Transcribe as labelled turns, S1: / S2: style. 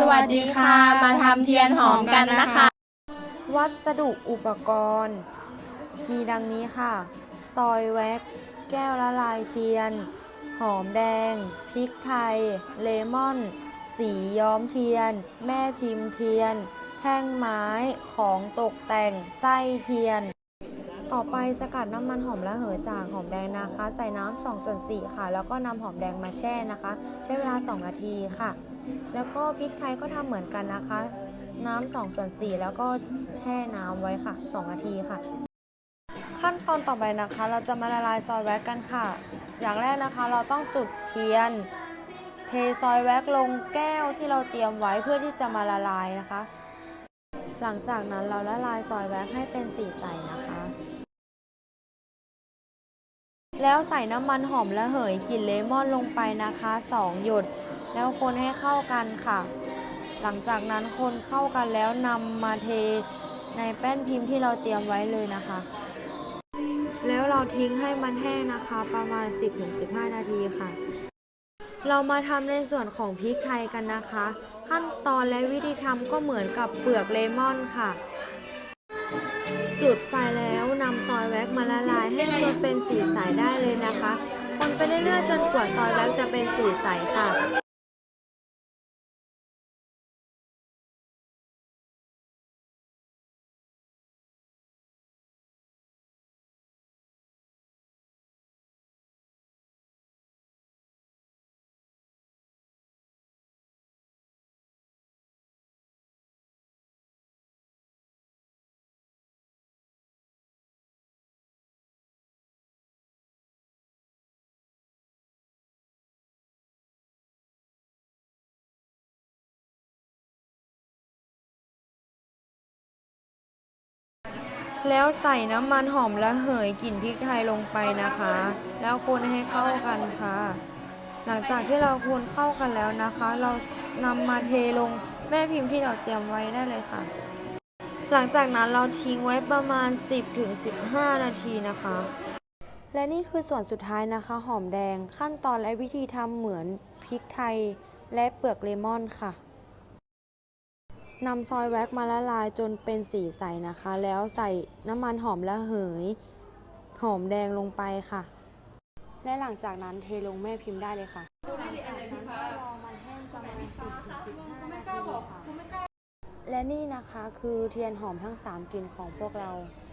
S1: สวัสดีค่ะ มาทำเทียนหอมกันนะคะ
S2: วัสดุอุปกรณ์ มีดังนี้ค่ะ ซอยแว็ก แก้วละลายเทียน หอมแดง พริกไทย เลมอน สีย้อมเทียน แม่พิมพ์เทียน แท่งไม้ ของตกแต่ง ไส้เทียน ต่อไปสกัดน้ำมันหอมระเหยจากหอมแดงนะคะ ใส่น้ำ2ส่วน4ค่ะ แล้วก็นำหอมแดงมาแช่นะคะ ใช้เวลา 2 นาทีค่ะ แล้วก็พริกไทยก็ทำเหมือนกันนะคะ น้ำ2ส่วน4แล้วก็แช่น้ำไว้ค่ะ 2 นาทีค่ะ ขั้นตอนต่อไปนะคะ เราจะมาละลายซอยแว็กกันค่ะ อย่างแรกนะคะเราต้องจุดเทียน เทซอยแว็กลงแก้วที่เราเตรียมไว้เพื่อที่จะมาละลายนะคะ หลังจากนั้นเราละลายซอยแว็กให้เป็นสีใสนะคะ แล้วใส่น้ำมันหอมระเหยกลิ่นเลมอนลงไปนะคะ 2 หยด แล้วคนให้เข้ากันค่ะ หลังจากนั้นคนเข้ากันแล้วนำมาเทในแป้นพิมพ์ที่เราเตรียมไว้เลยนะคะ แล้วเราทิ้งให้มันแห้งนะคะ ประมาณ 10-15 นาทีค่ะ เรามาทำในส่วนของพริกไทยกันนะคะ ขั้นตอนและวิธีทำก็เหมือนกับเปลือกเลมอนค่ะ จุดไฟแล้ว นำซอยแว็กมาละลายให้จนเป็นสีใสได้เลยนะคะ คนไปเรื่อยๆจนกว่าซอยแว็กจะเป็นสีใสค่ะ แล้วใส่น้ำมันหอมระเหยกลิ่นพริกไทยลงไปนะคะ แล้วคนให้เข้ากันค่ะ หลังจากที่เราคนเข้ากันแล้วนะคะ เรานำมาเทลงแม่พิมพ์ที่เราเตรียมไว้ได้เลยค่ะ หลังจากนั้นเราทิ้งไว้ประมาณ 10-15 นาทีนะคะ และนี่คือส่วนสุดท้ายนะคะ หอมแดงขั้นตอนและวิธีทำเหมือนพริกไทยและเปลือกเลมอนค่ะ นำซอยแว็กมาละลายจนเป็นสีใสนะคะ แล้วใส่น้ำมันหอมระเหย หอมแดงลงไปค่ะ และหลังจากนั้นเทลงแม่พิมพ์ได้เลยค่ะและนี่นะคะคือเทียนหอมทั้ง 3กลิ่นของพวกเรา